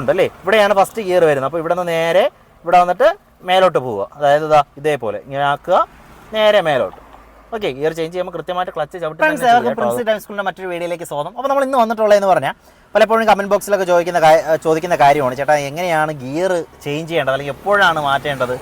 ഉണ്ടല്ലേ? ഇവിടെയാണ് first gear വരുന്നത്. അപ്പോൾ ഇവിടെ നിന്ന് നേരെ ഇവിടെ വന്നിട്ട് മേലോട്ട് പോവുക. അതായത് ഇതാ ഇതേപോലെ. ഇങ്ങനെ ആക്കുക നേരെ മേലോട്ട്. ഓക്കെ ഗിയർ ചേഞ്ച് ചെയ്യുമ്പോൾ കൃത്യമായിട്ട് ക്ലച്ച് ചവിട്ടി. പ്രിൻസി ടൈം മറ്റൊരു വീഡിയോയിലേക്ക് സ്വാഗതം. അപ്പോൾ നമ്മൾ ഇന്ന് വന്നിട്ടുള്ളതെന്ന് പറഞ്ഞാൽ പലപ്പോഴും കമന്റ് ബോക്സിലൊക്കെ ചോദിക്കുന്ന ചോദിക്കുന്ന കാര്യമാണ്. ചേട്ടാ എങ്ങനെയാണ് ഗിയർ ചേഞ്ച് ചെയ്യേണ്ടത്? അല്ലെങ്കിൽ എപ്പോഴാണ് മാറ്റേണ്ടത്?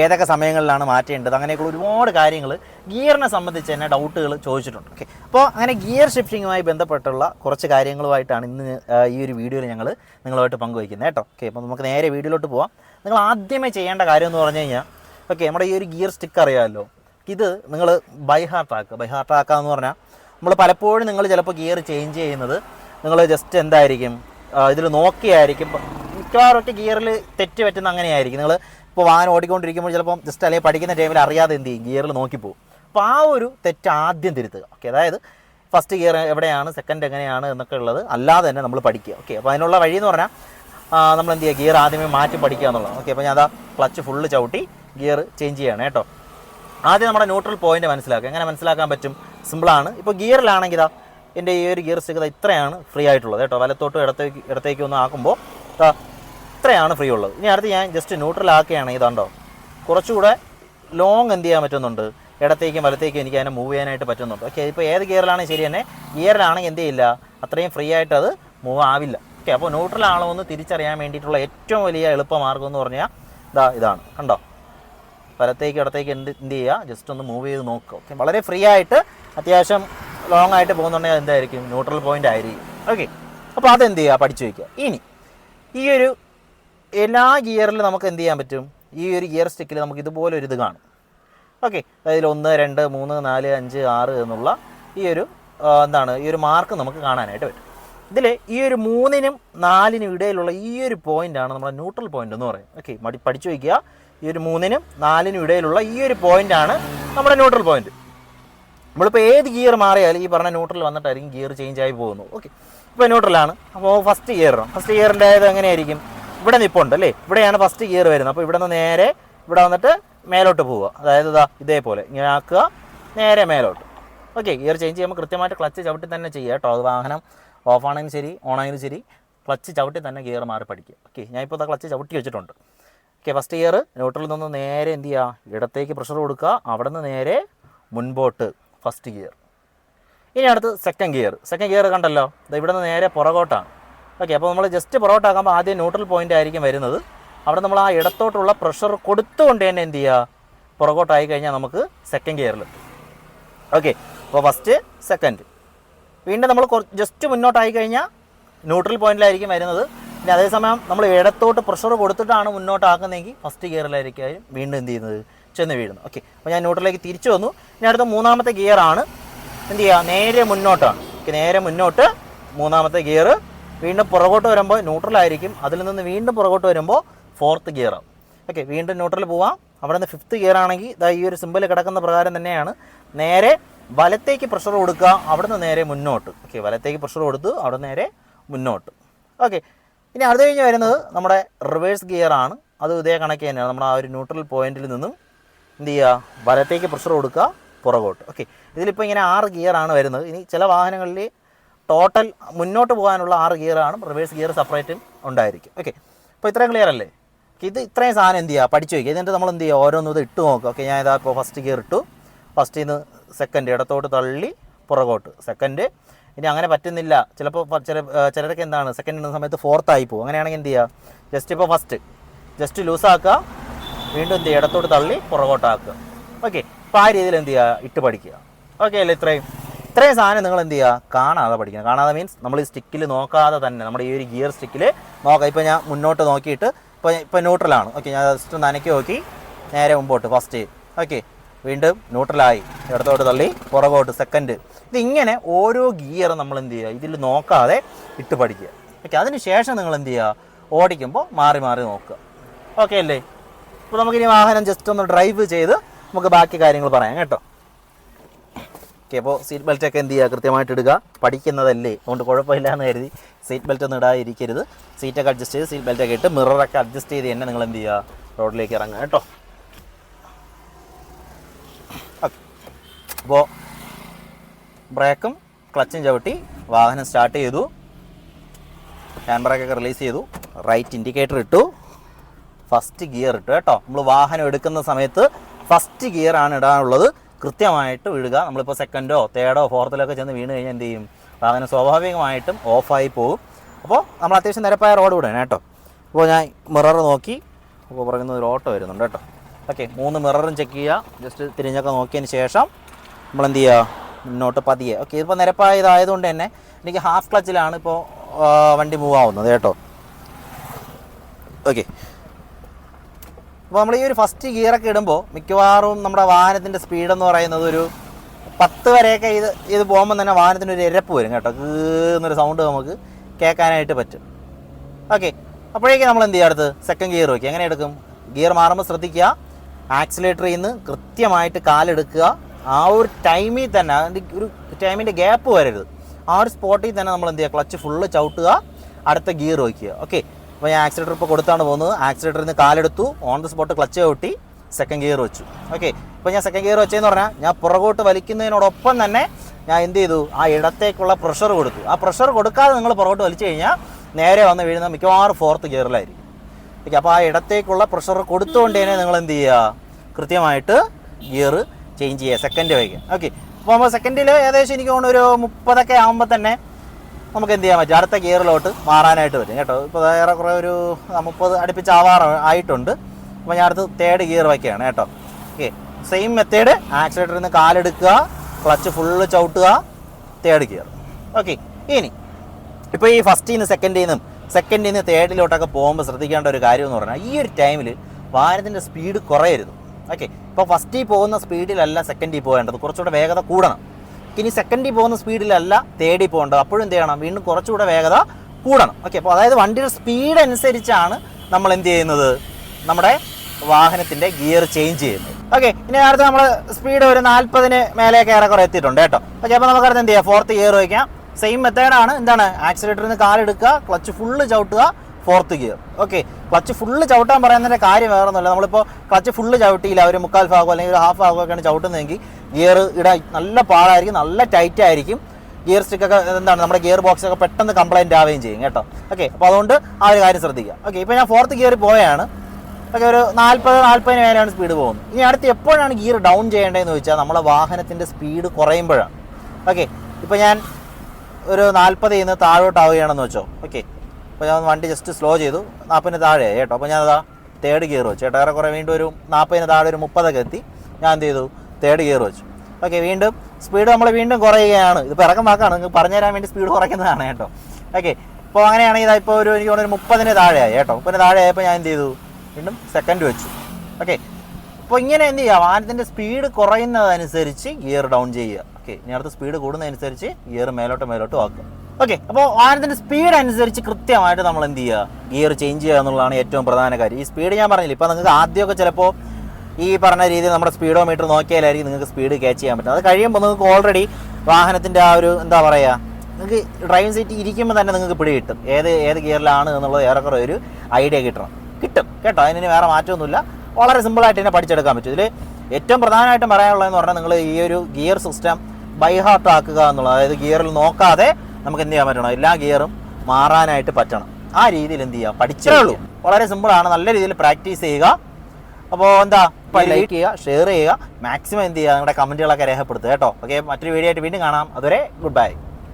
ഏതൊക്കെ സമയങ്ങളിലാണ് മാറ്റേണ്ടത്? അങ്ങനെയൊക്കെ ഒരുപാട് കാര്യങ്ങൾ ഗിയറിനെ സംബന്ധിച്ച് തന്നെ ഡൗട്ടുകൾ ചോദിച്ചിട്ടുണ്ട്. ഓക്കെ. അപ്പോൾ അങ്ങനെ ഗിയർ ഷിഫ്റ്റിങ്ങുമായി ബന്ധപ്പെട്ടുള്ള കുറച്ച് കാര്യങ്ങളുമായിട്ടാണ് ഇന്ന് ഈ ഒരു വീഡിയോയിൽ ഞങ്ങൾ നിങ്ങളുമായിട്ട് പങ്കുവയ്ക്കുന്നത് കേട്ടോ. ഓക്കെ. അപ്പോൾ നമുക്ക് നേരെ വീഡിയോയിലോട്ട് പോവാം. നിങ്ങൾ ആദ്യമേ ചെയ്യേണ്ട കാര്യം എന്ന് പറഞ്ഞു കഴിഞ്ഞാൽ ഓക്കെ നമ്മുടെ ഈ ഒരു ഗിയർ സ്റ്റിക്ക് അറിയാമല്ലോ. ഇത് നിങ്ങൾ ബൈ ഹാർട്ട് ആക്കുക. ബൈ ഹാർട്ട് ആക്കുക എന്ന് പറഞ്ഞാൽ നമ്മൾ പലപ്പോഴും നിങ്ങൾ ചിലപ്പോൾ ഗിയർ ചേഞ്ച് ചെയ്യുന്നത് നിങ്ങൾ ജസ്റ്റ് എന്തായിരിക്കും ഇതിൽ നോക്കിയായിരിക്കും. മിക്കവാറും ഗിയറിൽ തെറ്റ് പറ്റുന്ന അങ്ങനെയായിരിക്കും. നിങ്ങൾ ഇപ്പോൾ വാഹനം ഓടിക്കൊണ്ടിരിക്കുമ്പോൾ ചിലപ്പം ജസ്റ്റ് അല്ലെങ്കിൽ പഠിക്കുന്ന ടൈമിൽ അറിയാതെ എന്ത് ചെയ്യും? ഗിയറിൽ നോക്കിപ്പോവും അപ്പോൾ ആ ഒരു തെറ്റ് ആദ്യം തിരുത്തുക. ഓക്കെ അതായത് ഫസ്റ്റ് ഗിയർ എവിടെയാണ് സെക്കൻഡ് എങ്ങനെയാണ് എന്നൊക്കെ ഉള്ളത് അല്ലാതെ തന്നെ നമ്മൾ പഠിക്കുക. ഓക്കെ അപ്പോൾ അതിനുള്ള വഴി എന്ന് പറഞ്ഞാൽ നമ്മൾ എന്ത് ചെയ്യുക? ഗിയർ ആദ്യമേ മാറ്റി പഠിക്കുക എന്നുള്ളതാണ്. ഓക്കെ അപ്പോൾ ഞാൻ അതാ ക്ലച്ച് ഫുള്ള് ചവിട്ടി ഗിയർ ചേഞ്ച് ചെയ്യണം കേട്ടോ. ആദ്യം നമ്മുടെ ന്യൂട്രൽ പോയിന്റ് മനസ്സിലാക്കുക. എങ്ങനെ മനസ്സിലാക്കാൻ പറ്റും? സിമ്പിളാണ് ഇപ്പോൾ ഗിയറിലാണെങ്കിൽ ഇതാ എന്റെ ഈ ഒരു ഗിയർ സ്റ്റിക്ക് ഇത്രയാണ് ഫ്രീ ആയിട്ടുള്ളത് കേട്ടോ. വലത്തോട്ടും ഇടത്തേക്ക് ഇടത്തേക്കും ഒന്ന് ആക്കുമ്പോൾ ഇത്രയാണ് ഫ്രീ ഉള്ളത്. ഇനി അടുത്ത് ഞാൻ ജസ്റ്റ് ന്യൂട്രൽ ആക്കുകയാണ്. ഇതുണ്ടോ? കുറച്ചുകൂടെ ലോങ് എന്ത് ചെയ്യാൻ പറ്റുന്നുണ്ട്? ഇടത്തേക്കും വലത്തേക്കും എനിക്ക് അതിനെ മൂവ് ചെയ്യാനായിട്ട് പറ്റുന്നുണ്ട്. ഓക്കെ ഇപ്പോൾ ഏത് ഗിയറിലാണെങ്കിൽ ശരി തന്നെ? ഗിയറിലാണെങ്കിൽ എന്ത് ചെയ്യില്ല. അത്രയും ഫ്രീ ആയിട്ട് അത് മൂവ് ആവില്ല. ഓക്കെ അപ്പോൾ ന്യൂട്രൽ ആണോ എന്ന് തിരിച്ചറിയാൻ വേണ്ടിയിട്ടുള്ള ഏറ്റവും വലിയ എളുപ്പമാർഗം എന്ന് പറഞ്ഞാൽ ഇതാ ഇതാണ്. കണ്ടോ? വലത്തേക്ക് ഇടത്തേക്ക് എന്ത് എന്ത് ചെയ്യുക ജസ്റ്റ് ഒന്ന് മൂവ് ചെയ്ത് നോക്കുക ഓക്കെ വളരെ ഫ്രീ ആയിട്ട് അത്യാവശ്യം ലോങ് ആയിട്ട് പോകുന്നുണ്ടെങ്കിൽ എന്തായിരിക്കും ന്യൂട്രൽ പോയിന്റ് ആയിരിക്കും. ഓക്കെ അപ്പോൾ അതെന്ത് ചെയ്യുക പഠിച്ചു വയ്ക്കുക ഇനി ഈ ഒരു എല്ലാ ഗിയറിൽ നമുക്ക് എന്ത് ചെയ്യാൻ പറ്റും? ഈ ഒരു ഗിയർ സ്റ്റിക്കിൽ നമുക്ക് ഇതുപോലെ ഒരു ഇത് കാണും. ഓക്കെ. അതിൽ ഒന്ന് രണ്ട് മൂന്ന് നാല് അഞ്ച് ആറ് എന്നുള്ള ഈ ഒരു എന്താണ് ഈ ഒരു മാർക്ക് നമുക്ക് കാണാനായിട്ട് പറ്റും. ഇതിൽ ഈ ഒരു മൂന്നിനും നാലിനും ഇടയിലുള്ള ഈ ഒരു പോയിന്റാണ് നമ്മുടെ ന്യൂട്രൽ പോയിന്റ് എന്ന് പറയുന്നത്. ഓക്കെ. മടി പഠിച്ചു വയ്ക്കുക. ഈ ഒരു മൂന്നിനും നാലിനും ഇടയിലുള്ള ഈ ഒരു പോയിന്റാണ് നമ്മുടെ ന്യൂട്രൽ പോയിന്റ് നമ്മളിപ്പോൾ ഏത് ഗിയർ മാറിയാലും ഈ പറഞ്ഞ ന്യൂട്രൽ വന്നിട്ടായിരിക്കും ഗിയർ ചേഞ്ച് ആയി പോകുന്നു ഓക്കെ. ഇപ്പോൾ ന്യൂട്രലാണ് അപ്പോൾ ഫസ്റ്റ് ഗിയർ ഫസ്റ്റ് ഗിയറിന്റെ ആയത് എങ്ങനെയായിരിക്കും? ഇവിടെ നിപ്പുണ്ട് അല്ലേ? ഇവിടെയാണ് ഫസ്റ്റ് ഗിയർ വരുന്നത്. അപ്പോൾ ഇവിടെ നിന്ന് നേരെ ഇവിടെ വന്നിട്ട് മേലോട്ട് പോവുക. അതായത് ഇതാ ഇതേപോലെ ഇങ്ങനെ ആക്കുക നേരെ മേലോട്ട്. ഓക്കെ ഗിയർ ചേഞ്ച് ചെയ്യുമ്പോൾ കൃത്യമായിട്ട് ക്ലച്ച് ചവിട്ടി തന്നെ ചെയ്യുക കേട്ടോ. വാഹനം ഓഫ് ആണെങ്കിലും ശരി ഓൺ ആണെങ്കിലും ശരി ക്ലച്ച് ചവിട്ടി തന്നെ ഗിയർ മാറി പഠിക്കുക. ഓക്കെ ഞാൻ ഇപ്പോൾ ക്ലച്ച് ചവിട്ടി വെച്ചിട്ടുണ്ട്. ഓക്കെ ഫസ്റ്റ് ഗിയർ ന്യൂട്രലിൽ നിന്ന് നേരെ എന്ത് ചെയ്യുക? ഇടത്തേക്ക് പ്രഷർ കൊടുക്കുക. അവിടെ നിന്ന് നേരെ മുൻപോട്ട് ഫസ്റ്റ് ഗിയർ ഇനി അടുത്ത് സെക്കൻഡ് ഗിയർ സെക്കൻഡ് ഗിയർ കണ്ടല്ലോ. ഇവിടെ നിന്ന് നേരെ പുറകോട്ടാണ്. ഓക്കെ അപ്പോൾ നമ്മൾ ജസ്റ്റ് പുറകോട്ടാക്കുമ്പോൾ ആദ്യം ന്യൂട്രൽ പോയിന്റ് ആയിരിക്കും വരുന്നത്. അവിടെ നമ്മൾ ആ ഇടത്തോട്ടുള്ള പ്രഷർ കൊടുത്തുകൊണ്ട് തന്നെ എന്ത് ചെയ്യുക പുറകോട്ടായി കഴിഞ്ഞാൽ നമുക്ക് സെക്കൻഡ് ഗിയറിൽ ഓക്കെ അപ്പോൾ ഫസ്റ്റ് സെക്കൻഡ് വീണ്ടും നമ്മൾ ജസ്റ്റ് മുന്നോട്ടായി കഴിഞ്ഞാൽ ന്യൂട്രൽ പോയിന്റിലായിരിക്കും വരുന്നത്. പിന്നെ അതേസമയം നമ്മൾ ഇടത്തോട്ട് പ്രഷർ കൊടുത്തിട്ടാണ് മുന്നോട്ടാക്കുന്നതെങ്കിൽ ഫസ്റ്റ് ഗിയറിലായിരിക്കും വീണ്ടും എന്ത് ചെയ്യുന്നത്? ചെന്ന് വീഴുന്നു ഓക്കെ അപ്പോൾ ഞാൻ ന്യൂട്രലിലേക്ക് തിരിച്ചു വന്നു. ഇനി അടുത്ത മൂന്നാമത്തെ ഗിയറാണ് എന്ത് ചെയ്യുക നേരെ മുന്നോട്ടാണ്. നേരെ മുന്നോട്ട് മൂന്നാമത്തെ ഗിയർ വീണ്ടും പുറകോട്ട് വരുമ്പോൾ ന്യൂട്രലായിരിക്കും അതിൽ നിന്ന് വീണ്ടും പുറകോട്ട് വരുമ്പോൾ ഫോർത്ത് ഗിയർ ഓക്കെ വീണ്ടും ന്യൂട്രൽ പോവാം. അവിടെ നിന്ന് ഫിഫ്ത്ത് ഗിയർ ആണെങ്കിൽ ഇതാ ഈ ഒരു സിമ്പിൾ കിടക്കുന്ന പ്രകാരം തന്നെയാണ്. നേരെ വലത്തേക്ക് പ്രഷർ കൊടുക്കുക അവിടെ നിന്ന് നേരെ മുന്നോട്ട്. ഓക്കെ വലത്തേക്ക് പ്രഷർ കൊടുത്ത് അവിടെ നേരെ മുന്നോട്ട്. ഓക്കെ ഇനി അത് കഴിഞ്ഞ് വരുന്നത് നമ്മുടെ റിവേഴ്സ് ഗിയർ ആണ്. അത് ഇതേ കണക്ക് തന്നെയാണ്. നമ്മുടെ ആ ഒരു ന്യൂട്രൽ പോയിന്റിൽ നിന്നും എന്ത് ചെയ്യുക? വലത്തേക്ക് പ്രഷർ കൊടുക്കുക പുറകോട്ട്. ഓക്കെ ഇതിലിപ്പോൾ ഇങ്ങനെ ആറ് ഗിയർ ആണ് വരുന്നത്. ഇനി ചില വാഹനങ്ങളിൽ ടോട്ടൽ മുന്നോട്ട് പോകാനുള്ള ആറ് ഗിയറാണ് റിവേഴ്സ് ഗിയർ സെപ്പറേറ്റും ഉണ്ടായിരിക്കും. ഓക്കെ അപ്പോൾ ഇത്രയും ക്ലിയർ അല്ലേ? ഇത് ഇത്രയും സാധനം എന്ത് ചെയ്യുക പഠിച്ചു വയ്ക്കുക എന്നിട്ട് നമ്മൾ എന്ത് ചെയ്യുക ഓരോന്നും ഇത് ഇട്ട് നോക്കുക ഓക്കെ ഞാൻ ഇതാ ഇപ്പോൾ ഫസ്റ്റ് ഗിയർ ഇട്ടു. ഫസ്റ്റിൽ നിന്ന് സെക്കൻഡ് ഇടത്തോട്ട് തള്ളി പുറകോട്ട്. സെക്കൻഡ് ഇനി അങ്ങനെ പറ്റുന്നില്ല. ചിലപ്പോൾ ചില ചിലരൊക്കെ എന്താണ്? സെക്കൻഡ് ഇടുന്ന സമയത്ത് ഫോർത്ത് ആയി പോകും. അങ്ങനെയാണെങ്കിൽ എന്ത് ചെയ്യുക ജസ്റ്റ് ഇപ്പോൾ ഫസ്റ്റ് ജസ്റ്റ് ലൂസാക്കുക വീണ്ടും എന്ത് ചെയ്യുക ഇടത്തോട്ട് തള്ളി പുറകോട്ടാക്കുക. ഓക്കെ അപ്പോൾ ആ രീതിയിൽ എന്ത് ചെയ്യുക ഇട്ട് പഠിക്കുക. ഓക്കെ അല്ലേ ഇത്രയും? ഇത്രയും സാധനം നിങ്ങൾ എന്ത് ചെയ്യുക? കാണാതെ പഠിക്കണം. കാണാതെ മീൻസ് നമ്മൾ ഈ സ്റ്റിക്കിൽ നോക്കാതെ തന്നെ നമ്മുടെ ഈ ഒരു ഗിയർ സ്റ്റിക്കിൽ നോക്കാം. ഇപ്പോൾ ഞാൻ മുന്നോട്ട് നോക്കിയിട്ട് ഇപ്പോൾ ഇപ്പോൾ ന്യൂട്രലാണ് ഓക്കെ ഞാൻ ജസ്റ്റ് ഒന്ന് അനക്കി നോക്കി. നേരെ മുമ്പോട്ട് ഫസ്റ്റ് ഓക്കെ വീണ്ടും ന്യൂട്രലായി ഇടത്തോട്ട് തള്ളി പുറകോട്ട് സെക്കൻഡ് ഇതിങ്ങനെ ഓരോ ഗിയർ നമ്മൾ എന്ത് ചെയ്യുക? ഇതിൽ നോക്കാതെ ഇട്ട് പഠിക്കുക. ഓക്കെ അതിന് ശേഷം നിങ്ങൾ എന്ത് ചെയ്യുക? ഓടിക്കുമ്പോൾ മാറി മാറി നോക്കുക. ഓക്കെ അല്ലേ? അപ്പോൾ നമുക്കിനി വാഹനം ജസ്റ്റ് ഒന്ന് ഡ്രൈവ് ചെയ്ത് നമുക്ക് ബാക്കി കാര്യങ്ങൾ പറയാം കേട്ടോ. ഓക്കെ അപ്പോൾ സീറ്റ് ബെൽറ്റ് ഒക്കെ എന്ത് ചെയ്യുക? കൃത്യമായിട്ട് ഇടുക. പഠിക്കുന്നതല്ലേ? അതുകൊണ്ട് കുഴപ്പമില്ല എന്ന് കരുതി സീറ്റ് ബെൽറ്റ് ഒന്നും ഇടാതിരിക്കരുത്. സീറ്റൊക്കെ അഡ്ജസ്റ്റ് ചെയ്ത് സീറ്റ് ബെൽറ്റ് ഒക്കെ ഇട്ട് മിററൊക്കെ അഡ്ജസ്റ്റ് ചെയ്ത് തന്നെ നിങ്ങൾ എന്ത് ചെയ്യുക? റോഡിലേക്ക് ഇറങ്ങുക കേട്ടോ. അപ്പോൾ ബ്രേക്കും ക്ലച്ചും ചവിട്ടി വാഹനം സ്റ്റാർട്ട് ചെയ്തു. ഹാൻഡ് ബ്രേക്കൊക്കെ റിലീസ് ചെയ്തു. റൈറ്റ് ഇൻഡിക്കേറ്റർ ഇട്ടു. ഫസ്റ്റ് ഗിയർ ഇട്ടു കേട്ടോ. നമ്മൾ വാഹനം എടുക്കുന്ന സമയത്ത് ഫസ്റ്റ് ഗിയർ ആണ് ഇടാനുള്ളത്. കൃത്യമായിട്ട് വിടുക. നമ്മളിപ്പോൾ സെക്കൻഡോ തേർഡോ ഫോർത്തിലൊക്കെ ചെന്ന് വീണ് കഴിഞ്ഞാൽ എന്ത് ചെയ്യും വാഹനം സ്വാഭാവികമായിട്ടും ഓഫായി പോകും. അപ്പോൾ നമ്മൾ അത്യാവശ്യം നിരപ്പായ റോഡ് വിടണം കേട്ടോ. അപ്പോൾ ഞാൻ മിറർ നോക്കി. അപ്പോൾ പറയുന്ന ഒരു ഓട്ടോ വരുന്നുണ്ട് കേട്ടോ. ഓക്കെ മൂന്ന് മിററും ചെക്ക് ചെയ്യുക ജസ്റ്റ് തിരിഞ്ഞൊക്കെ നോക്കിയതിന് ശേഷം നമ്മൾ എന്ത് ചെയ്യുക മുന്നോട്ട് പതിയെ. ഓക്കെ ഇതിപ്പോൾ നിരപ്പായതായതുകൊണ്ട് തന്നെ എനിക്ക് ഹാഫ് ക്ലച്ചിലാണ് ഇപ്പോൾ വണ്ടി മൂവ് ആവുന്നത് കേട്ടോ. ഓക്കെ അപ്പോൾ നമ്മൾ ഈ ഒരു ഫസ്റ്റ് ഗിയറൊക്കെ ഇടുമ്പോൾ മിക്കവാറും നമ്മുടെ വാഹനത്തിന്റെ സ്പീഡെന്ന് പറയുന്നത് ഒരു പത്ത് വരെയൊക്കെ ഇത് ഇത് പോകുമ്പോൾ തന്നെ വാഹനത്തിന് ഒരു ഇരപ്പ് വരും കേട്ടോ. എന്നൊരു സൗണ്ട് നമുക്ക് കേൾക്കാനായിട്ട് പറ്റും. ഓക്കെ അപ്പോഴേക്കും നമ്മൾ എന്ത് ചെയ്യുക അടുത്ത് സെക്കൻഡ് ഗിയർ വയ്ക്കുക എങ്ങനെ എടുക്കും? ഗിയർ മാറുമ്പോൾ ശ്രദ്ധിക്കുക. ആക്സിലേറ്ററിൽ നിന്ന് കൃത്യമായിട്ട് കാലെടുക്കുക. ആ ഒരു ടൈമിൽ തന്നെ അതിന്റെ ഒരു ടൈമിന്റെ ഗ്യാപ്പ് വരരുത്. ആ ഒരു സ്പോട്ടിൽ തന്നെ നമ്മൾ എന്ത് ചെയ്യുക? ക്ലച്ച് ഫുള്ള് ചവിട്ടുക. അടുത്ത ഗിയർ വയ്ക്കുക. ഓക്കെ അപ്പോൾ ഞാൻ ആക്സിലേറ്റർ ഇപ്പോൾ കൊടുത്താണ് പോകുന്നത്. ആക്സിലേറ്ററിൽ നിന്ന് കാലെടുത്തു. ഓൺ ദ സ്പോട്ട് ക്ലച്ച് കൂട്ടി സെക്കൻഡ് ഗിയർ വെച്ചു. ഓക്കെ ഇപ്പോൾ ഞാൻ സെക്കൻഡ് ഗിയർ വെച്ചതെന്ന് പറഞ്ഞാൽ ഞാൻ പുറകോട്ട് വലിക്കുന്നതിനോടൊപ്പം തന്നെ ഞാൻ എന്ത് ചെയ്തു? ആ ഇടത്തേക്കുള്ള പ്രഷർ കൊടുത്തു. ആ പ്രഷർ കൊടുക്കാതെ നിങ്ങൾ പുറകോട്ട് വലിച്ചു കഴിഞ്ഞാൽ നേരെ വന്ന് വീഴുന്ന മിക്കവാറും ഫോർത്ത് ഗിയറിലായിരിക്കും ഓക്കെ അപ്പോൾ ആ ഇടത്തേക്കുള്ള പ്രഷർ കൊടുത്തുകൊണ്ട് തന്നെ നിങ്ങൾ എന്ത് ചെയ്യുക? കൃത്യമായിട്ട് ഗിയർ ചേഞ്ച് ചെയ്യുക. സെക്കൻഡ് വയ്ക്കുക ഓക്കെ അപ്പോൾ നമ്മൾ സെക്കൻഡിൽ ഏകദേശം എനിക്ക് തോന്നുന്നു ഒരു മുപ്പതൊക്കെ ആകുമ്പോൾ തന്നെ നമുക്ക് എന്ത് ചെയ്യാൻ പറ്റും? അടുത്ത ഗിയറിലോട്ട് മാറാനായിട്ട് പറ്റും കേട്ടോ. ഇപ്പോൾ ഏറെക്കുറെ ഒരു മുപ്പത് അടുപ്പിച്ച് ആവാറ ആയിട്ടുണ്ട്. അപ്പോൾ ഞാൻ അടുത്ത് തേർഡ് ഗിയർ വയ്ക്കുകയാണ് കേട്ടോ. ഓക്കെ സെയിം മെത്തേഡ് ആക്സിലേറ്ററിൽ നിന്ന് കാലെടുക്കുക. ക്ലച്ച് ഫുള്ള് ചവിട്ടുക. തേർഡ് ഗിയർ ഓക്കെ ഇനി ഇപ്പോൾ ഈ ഫസ്റ്റിൽ നിന്ന് സെക്കൻഡിൽ നിന്നും സെക്കൻഡിൽ നിന്ന് തേർഡിലോട്ടൊക്കെ പോകുമ്പോൾ ശ്രദ്ധിക്കേണ്ട ഒരു കാര്യം എന്ന് പറഞ്ഞാൽ ഈ ഒരു ടൈമിൽ വാഹനത്തിന്റെ സ്പീഡ് കുറയരുത്. ഓക്കെ ഇപ്പോൾ ഫസ്റ്റിൽ പോകുന്ന സ്പീഡിലല്ല സെക്കൻഡിൽ പോകേണ്ടത് കുറച്ചുകൂടെ വേഗത കൂടണം. ഇനി സെക്കൻഡിൽ പോകുന്ന സ്പീഡിലല്ല തേടി പോകേണ്ടത്. അപ്പോഴും എന്ത് ചെയ്യണം? വീണ്ടും കുറച്ചുകൂടെ വേഗത കൂടണം. ഓക്കെ അപ്പോൾ അതായത് വണ്ടിയുടെ സ്പീഡ് അനുസരിച്ചാണ് നമ്മൾ എന്ത് ചെയ്യുന്നത്? നമ്മുടെ വാഹനത്തിന്റെ ഗിയർ ചേഞ്ച് ചെയ്യുന്നത്. ഓക്കെ ഇനി നേരത്തെ നമ്മൾ സ്പീഡ് ഒരു നാൽപ്പതിന് മേലേക്ക് ഏറെക്കുറെ എത്തിയിട്ടുണ്ട് കേട്ടോ. ഓക്കെ അപ്പോൾ നമുക്കറിയാം എന്ത് ചെയ്യാം? ഫോർത്ത് ഗിയർ വയ്ക്കാം. സെയിം മെത്തേഡാണ് എന്താണ്? ആക്സിലേറ്ററിൽ നിന്ന് കാലെടുക്കുക clutch full ചവിട്ടുക fourth gear. Okay clutch full ചവിട്ടാൻ പറയുന്നതിന്റെ കാര്യം വേറെ ഒന്നുമില്ല നമ്മളിപ്പോൾ ക്ലച്ച് ഫുള്ള് ചവിട്ടിയില്ല. ഒരു മുക്കാൽ ഭാഗമോ അല്ലെങ്കിൽ ഒരു ഹാഫ് ഭാഗമൊക്കെയാണ് ചവിട്ടുന്നതെങ്കിൽ ഗിയർ ഇടാൻ നല്ല പാടായിരിക്കും നല്ല ടൈറ്റ് ആയിരിക്കും. ഗിയർ സ്റ്റിക്കൊക്കെ എന്താണ് നമ്മുടെ ഗിയർ ബോക്സ് ഒക്കെ പെട്ടെന്ന് കംപ്ലൈന്റ് ആവുകയും ചെയ്യും കേട്ടോ. ഓക്കെ അപ്പോൾ അതുകൊണ്ട് ആ ഒരു കാര്യം ശ്രദ്ധിക്കുക. ഓക്കെ ഇപ്പോൾ ഞാൻ ഫോർത്ത് ഗിയറിൽ പോയാണ്. ഓക്കെ ഒരു നാൽപ്പത് നാൽപ്പതിന് മേലെയാണ് സ്പീഡ് പോകുന്നത്. ഇനി അടുത്ത് എപ്പോഴാണ് ഗിയർ ഡൗൺ ചെയ്യേണ്ടതെന്ന് ചോദിച്ചാൽ നമ്മളെ വാഹനത്തിന്റെ സ്പീഡ് കുറയുമ്പോഴാണ്. ഓക്കെ ഇപ്പോൾ ഞാൻ ഒരു നാൽപ്പതിൽ നിന്ന് താഴോട്ടാവുകയാണെന്ന് വെച്ചോ. ഓക്കെ അപ്പോൾ ഞാൻ വണ്ടി ജസ്റ്റ് സ്ലോ ചെയ്തു. നാൽപ്പതിന് താഴെ കേട്ടോ. അപ്പോൾ ഞാനതാ തേർഡ് ഗിയർ വെച്ചു ചേട്ടാ ഏറെക്കുറെ വീണ്ടും ഒരു നാൽപ്പതിന് താഴെ ഒരു മുപ്പതൊക്കെ എത്തി. ഞാൻ എന്ത് ചെയ്തു? തേർഡ് ഗിയർ വെച്ചു. ഓക്കെ വീണ്ടും സ്പീഡ് നമ്മൾ വീണ്ടും കുറയുകയാണ്. ഇതിപ്പോൾ ഇറക്കം വാക്കാണ്. നിങ്ങൾക്ക് പറഞ്ഞു തരാൻ വേണ്ടി സ്പീഡ് കുറയ്ക്കുന്നതാണ് കേട്ടോ. ഓക്കെ ഇപ്പോൾ അങ്ങനെയാണെങ്കിൽ ഇതാ ഇപ്പോൾ ഒരു എനിക്ക് തോന്നുന്നു ഒരു മുപ്പതിന് താഴെയായി കേട്ടോ. മുപ്പതിന് താഴെ ആയപ്പോൾ ഞാൻ എന്ത് ചെയ്തു? വീണ്ടും സെക്കൻഡ് വെച്ചു. ഓക്കെ അപ്പോൾ ഇങ്ങനെ എന്ത് ചെയ്യുക വാഹനത്തിന്റെ സ്പീഡ് കുറയുന്നതനുസരിച്ച് ഗിയർ ഡൗൺ ചെയ്യുക. ഓക്കെ ഇനി അടുത്ത് സ്പീഡ് കൂടുന്നതനുസരിച്ച് ഗിയർ മേലോട്ട് മേലോട്ട് ആക്കുക. ഓക്കെ അപ്പോൾ വാഹനത്തിന്റെ സ്പീഡ് അനുസരിച്ച് കൃത്യമായിട്ട് നമ്മൾ എന്ത് ചെയ്യുക? ഗിയർ ചേഞ്ച് ചെയ്യുക എന്നുള്ളതാണ് ഏറ്റവും പ്രധാന കാര്യം. ഈ സ്പീഡ് ഞാൻ പറഞ്ഞില്ല ഇപ്പോൾ നിങ്ങൾക്ക് ആദ്യമൊക്കെ ചിലപ്പോൾ ഈ പറഞ്ഞ രീതിയിൽ നമ്മുടെ സ്പീഡോ മീറ്റർ നോക്കിയാലായിരിക്കും നിങ്ങൾക്ക് സ്പീഡ് ക്യാച്ച് ചെയ്യാൻ പറ്റും അത് കഴിയുമ്പോൾ നിങ്ങൾക്ക് ഓൾറെഡി വാഹനത്തിന്റെ ആ ഒരു എന്താ പറയുക നിങ്ങൾക്ക് ഡ്രൈവിംഗ് സീറ്റ് ഇരിക്കുമ്പോൾ തന്നെ നിങ്ങൾക്ക് പിടി കിട്ടും. ഏത് ഏത് ഗിയറിലാണ് എന്നുള്ളത് ഏറെക്കുറെ ഒരു ഐഡിയ കിട്ടണം. കിട്ടും കേട്ടോ? അതിന് വേറെ മാറ്റമൊന്നുമില്ല. വളരെ സിമ്പിളായിട്ട് തന്നെ പഠിച്ചെടുക്കാൻ പറ്റും. ഇതിൽ ഏറ്റവും പ്രധാനമായിട്ടും പറയാനുള്ളതെന്ന് പറഞ്ഞാൽ നിങ്ങൾ ഈ ഒരു ഗിയർ സിസ്റ്റം ബൈ ഹാർട്ട് ആക്കുക എന്നുള്ളത്. അതായത് ഗിയറിൽ നോക്കാതെ നമുക്ക് എന്ത് ചെയ്യാൻ പറ്റണം? എല്ലാ ഗിയറും മാറാനായിട്ട് പറ്റണം. ആ രീതിയിൽ എന്ത് ചെയ്യുക? പഠിച്ചേ ഉള്ളൂ. വളരെ സിമ്പിളാണ് നല്ല രീതിയിൽ പ്രാക്ടീസ് ചെയ്യുക. അപ്പോൾ എന്താ? ലൈക്ക് ചെയ്യുക ഷെയർ ചെയ്യുക. മാക്സിമം എന്ത് ചെയ്യുക? നിങ്ങളുടെ കമന്റുകളൊക്കെ രേഖപ്പെടുത്തുക കേട്ടോ. ഓക്കെ മറ്റൊരു വീഡിയോ ആയിട്ട് വീണ്ടും കാണാം. അതുവരെ ഗുഡ് ബൈ